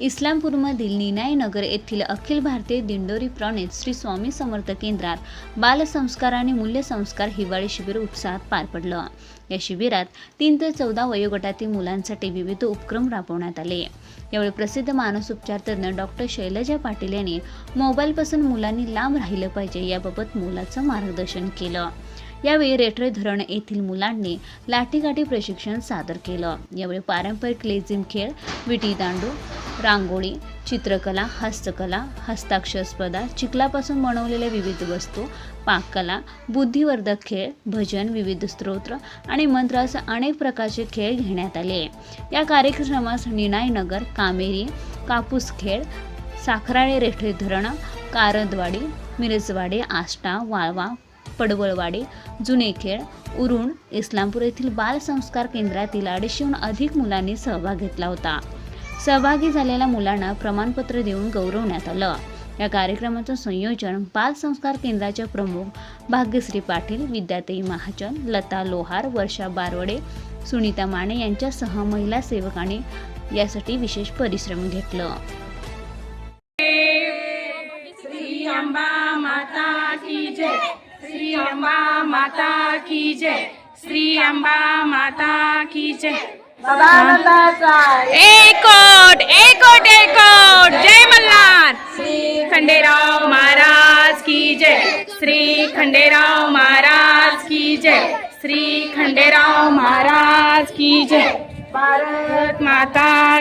इस्लामपूरमधील निनायनगर येथील अखिल भारतीय दिंडोरी प्रणित श्री स्वामी समर्थ केंद्रात बालसंस्कार आणि मूल्यसंस्कार हिवाळी शिबिर उत्साहात पार पडलं. या शिबिरात तीन ते चौदा वयोगटातील मुलांसाठी विविध उपक्रम राबवण्यात आले. यावेळी प्रसिद्ध मानसोपचार तज्ज्ञ डॉक्टर शैलजा पाटील यांनी मोबाईलपासून मुलांनी लांब राहिलं पाहिजे याबाबत मुलाचं मार्गदर्शन केलं. यावेळी रेठरे धरण येथील मुलांनी लाठीकाठी प्रशिक्षण सादर केलं. यावेळी पारंपरिक लेझिम खेळ विटी दांडू रांगोळी चित्रकला हस्तकला हस्ताक्षर स्पर्धा चिखलापासून बनवलेल्या विविध वस्तू पाककला बुद्धिवर्धक खेळ भजन विविध स्तोत्र आणि मंत्र असे अनेक प्रकारचे खेळ घेण्यात आले. या कार्यक्रमास निनायनगर कामेरी कापूस खेळ साखराळे रेठे धरण कारंदवाडी मिरजवाडी आष्टा वाळवा पडवळवाडी जुने खेळ उरुण इस्लामपूर येथील बालसंस्कार केंद्रातील अडीचशेहून अधिक मुलांनी सहभाग घेतला होता. सहभागी झालेल्या मुलांना प्रमाणपत्र देऊन गौरवण्यात आलं. या कार्यक्रमाचं संयोजन बाल संस्कार केंद्राच्या प्रमुख भाग्यश्री पाटील विद्याताई महाजन लता लोहार वर्षा बारवडे सुनीता माने यांच्यासह महिला सेवकांनी यासाठी विशेष परिश्रम घेतलं. श्री अंबा माता की जय. श्री अंबा माता की जय. श्री अंबा माता की जय. एकोट एकोट एकोट जय मल्हार। श्री खंडेराव महाराज की जय। श्री खंडेराव महाराज की जय। श्री खंडेराव महाराज की जय। भारत माता